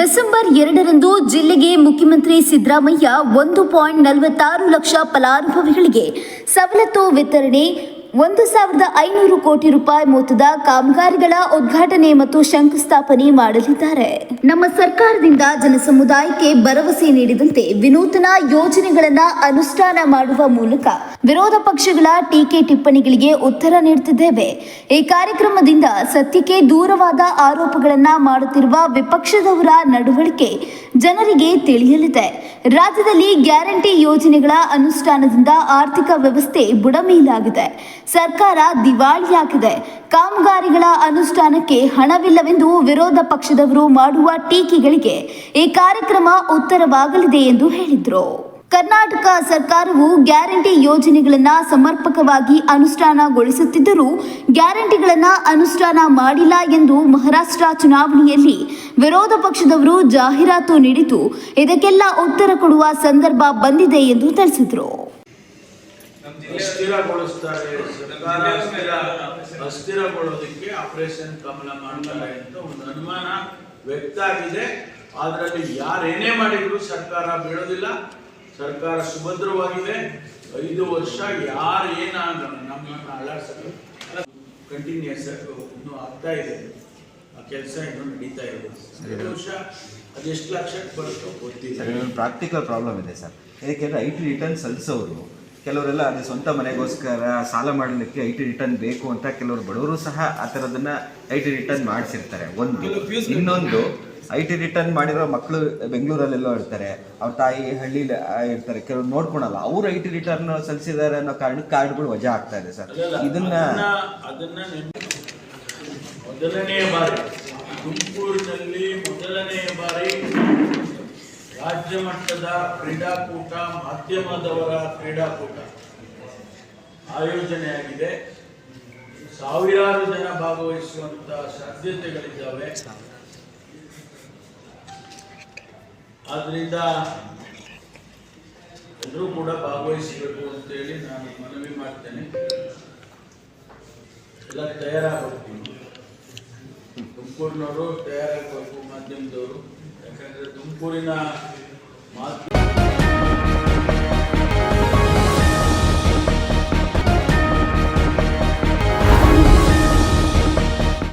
December ಎರಡರಂದು ಜಿಲ್ಲೆಗೆ ಮುಖ್ಯಮಂತ್ರಿ ಸಿದ್ದರಾಮಯ್ಯ ಒಂದು ಪಾಯಿಂಟ್ ನಲವತ್ತಾರು ಲಕ್ಷ ಫಲಾನುಭವಿಗಳಿಗೆ ಸವಲತ್ತು ವಿತರಣೆ ಒಂದು ಸಾವಿರದ ಐನೂರು ಕೋಟಿ ರೂಪಾಯಿ ಮೊತ್ತದ ಕಾಮಗಾರಿಗಳ ಉದ್ಘಾಟನೆ ಮತ್ತು ಶಂಕುಸ್ಥಾಪನೆ ಮಾಡಲಿದ್ದಾರೆ. ನಮ್ಮ ಸರ್ಕಾರದಿಂದ ಜನಸಮುದಾಯಕ್ಕೆ ಭರವಸೆ ನೀಡಿದಂತೆ ವಿನೂತನ ಯೋಜನೆಗಳನ್ನ ಅನುಷ್ಠಾನ ಮಾಡುವ ಮೂಲಕ ವಿರೋಧ ಪಕ್ಷಗಳ ಟೀಕೆ ಟಿಪ್ಪಣಿಗಳಿಗೆ ಉತ್ತರ ನೀಡುತ್ತಿದ್ದೇವೆ. ಈ ಕಾರ್ಯಕ್ರಮದಿಂದ ಸತ್ಯಕ್ಕೆ ದೂರವಾದ ಆರೋಪಗಳನ್ನ ಮಾಡುತ್ತಿರುವ ವಿಪಕ್ಷದವರ ನಡವಳಿಕೆ ಜನರಿಗೆ ತಿಳಿಯಲಿದೆ. ರಾಜ್ಯದಲ್ಲಿ ಗ್ಯಾರಂಟಿ ಯೋಜನೆಗಳ ಅನುಷ್ಠಾನದಿಂದ ಆರ್ಥಿಕ ವ್ಯವಸ್ಥೆ ಬುಡಮೇಲಾಗಿದೆ. ಸರ್ಕಾರ ದಿವಾಳಿಯಾಗಿದೆ. ಕಾಮಗಾರಿಗಳ ಅನುಷ್ಠಾನಕ್ಕೆ ಹಣವಿಲ್ಲವೆಂದು ವಿರೋಧ ಪಕ್ಷದವರು ಮಾಡುವ ಟೀಕೆಗಳಿಗೆ ಈ ಕಾರ್ಯಕ್ರಮ ಉತ್ತರವಾಗಲಿದೆ ಎಂದು ಹೇಳಿದರು. ಕರ್ನಾಟಕ ಸರ್ಕಾರವು ಗ್ಯಾರಂಟಿ ಯೋಜನೆಗಳನ್ನು ಸಮರ್ಪಕವಾಗಿ ಅನುಷ್ಠಾನಗೊಳಿಸುತ್ತಿದ್ದರೂ ಗ್ಯಾರಂಟಿಗಳನ್ನು ಅನುಷ್ಠಾನ ಮಾಡಿಲ್ಲ ಎಂದು ಮಹಾರಾಷ್ಟ್ರ ಚುನಾವಣೆಯಲ್ಲಿ ವಿರೋಧ ಪಕ್ಷದವರು ಜಾಹೀರಾತು ನೀಡಿದ್ದು ಇದಕ್ಕೆಲ್ಲ ಉತ್ತರ ಕೊಡುವ ಸಂದರ್ಭ ಬಂದಿದೆ ಎಂದು ತಿಳಿಸಿದರು. ಅಸ್ಥಿರಗೊಳಿಸ್ತಾರೆ ಸರ್ಕಾರ ಅಸ್ಥಿರ ಅಸ್ಥಿರಗೊಳ್ಳೋದಕ್ಕೆ ಆಪರೇಷನ್ ಕಮಲ ಮಾಡ್ತಾರೆ ಅಂತ ಒಂದು ಅನುಮಾನ ವ್ಯಕ್ತ ಆಗಿದೆ. ಅದರಲ್ಲಿ ಯಾರೇನೇ ಮಾಡಿದ್ರು ಸರ್ಕಾರ ಬೀಳೋದಿಲ್ಲ. ಸರ್ಕಾರ ಸುಭದ್ರವಾಗಿದೆ. ಐದು ವರ್ಷ ಯಾರು ಏನಾಗ ನಮ್ಮನ್ನ ಅಳಾಡ್ಸಕ್ಕೆ ಕಂಟಿನ್ಯೂಸ್ ಇನ್ನೂ ಆಗ್ತಾ ಇದೆ. ಆ ಕೆಲಸ ಇನ್ನೂ ನಡೀತಾ ಇದೆ. ಐದು ವರ್ಷ ಅದೆಷ್ಟು ಲಕ್ಷಕ್ಕೆ ಬರುತ್ತೋ ಗೊತ್ತಿಲ್ಲ. ಸರ್ ಪ್ರಾಕ್ಟಿಕಲ್ ಪ್ರಾಬ್ಲಮ್ ಇದೆ ಸರ್. ಏಕೆಂದರೆ ಐ ಟಿ ರಿಟರ್ನ್ ಸಲ್ಲಿಸೋರು ಕೆಲವರೆಲ್ಲ ಅದೇ ಸ್ವಂತ ಮನೆಗೋಸ್ಕರ ಸಾಲ ಮಾಡಲಿಕ್ಕೆ ಐ ಟಿ ರಿಟರ್ನ್ ಬೇಕು ಅಂತ ಕೆಲವರು ಬಡವರು ಸಹ ಆ ಥರದನ್ನ ಐ ಟಿ ರಿಟರ್ನ್ ಮಾಡಿಸಿರ್ತಾರೆ. ಒಂದು ಇನ್ನೊಂದು ಐ ಟಿ ರಿಟರ್ನ್ ಮಾಡಿರೋ ಮಕ್ಕಳು ಬೆಂಗಳೂರಲ್ಲೆಲ್ಲೋ ಇರ್ತಾರೆ. ಅವ್ರ ತಾಯಿ ಹಳ್ಳಿಲಿ ಇರ್ತಾರೆ. ಕೆಲವ್ರು ನೋಡ್ಕೊಳಲ್ಲ. ಅವ್ರು ಐ ಟಿ ರಿಟರ್ನ್ ಸಲ್ಲಿಸಿದ್ದಾರೆ ಅನ್ನೋ ಕಾರಣಕ್ಕೆ ಕಾರ್ಡ್ಗಳು ವಜಾ ಆಗ್ತಾ ಇದೆ ಸರ್. ಇದನ್ನ ಮೊದಲನೇ ಬಾರಿ. ತುಮಕೂರಿನಲ್ಲಿ ಮೊದಲನೇ ಬಾರಿ ರಾಜ್ಯ ಮಟ್ಟದ ಕ್ರೀಡಾಕೂಟ, ಮಾಧ್ಯಮದವರ ಕ್ರೀಡಾಕೂಟ ಆಯೋಜನೆಯಾಗಿದೆ. ಸಾವಿರಾರು ಜನ ಭಾಗವಹಿಸುವಂತ ಸಾಧ್ಯತೆಗಳಿದ್ದಾವೆ. ಆದ್ರಿಂದ ಎಲ್ಲರೂ ಕೂಡ ಭಾಗವಹಿಸಬೇಕು ಅಂತೇಳಿ ನಾನು ಮನವಿ ಮಾಡ್ತೇನೆ. ಎಲ್ಲ ತಯಾರಾಗಬೇಕು. ತುಮಕೂರಿನವರು ತಯಾರಾಗಬೇಕು, ಮಾಧ್ಯಮದವರು. ಯಾಕಂದ್ರೆ ತುಮಕೂರಿನ ಮಾಧ್ಯಮ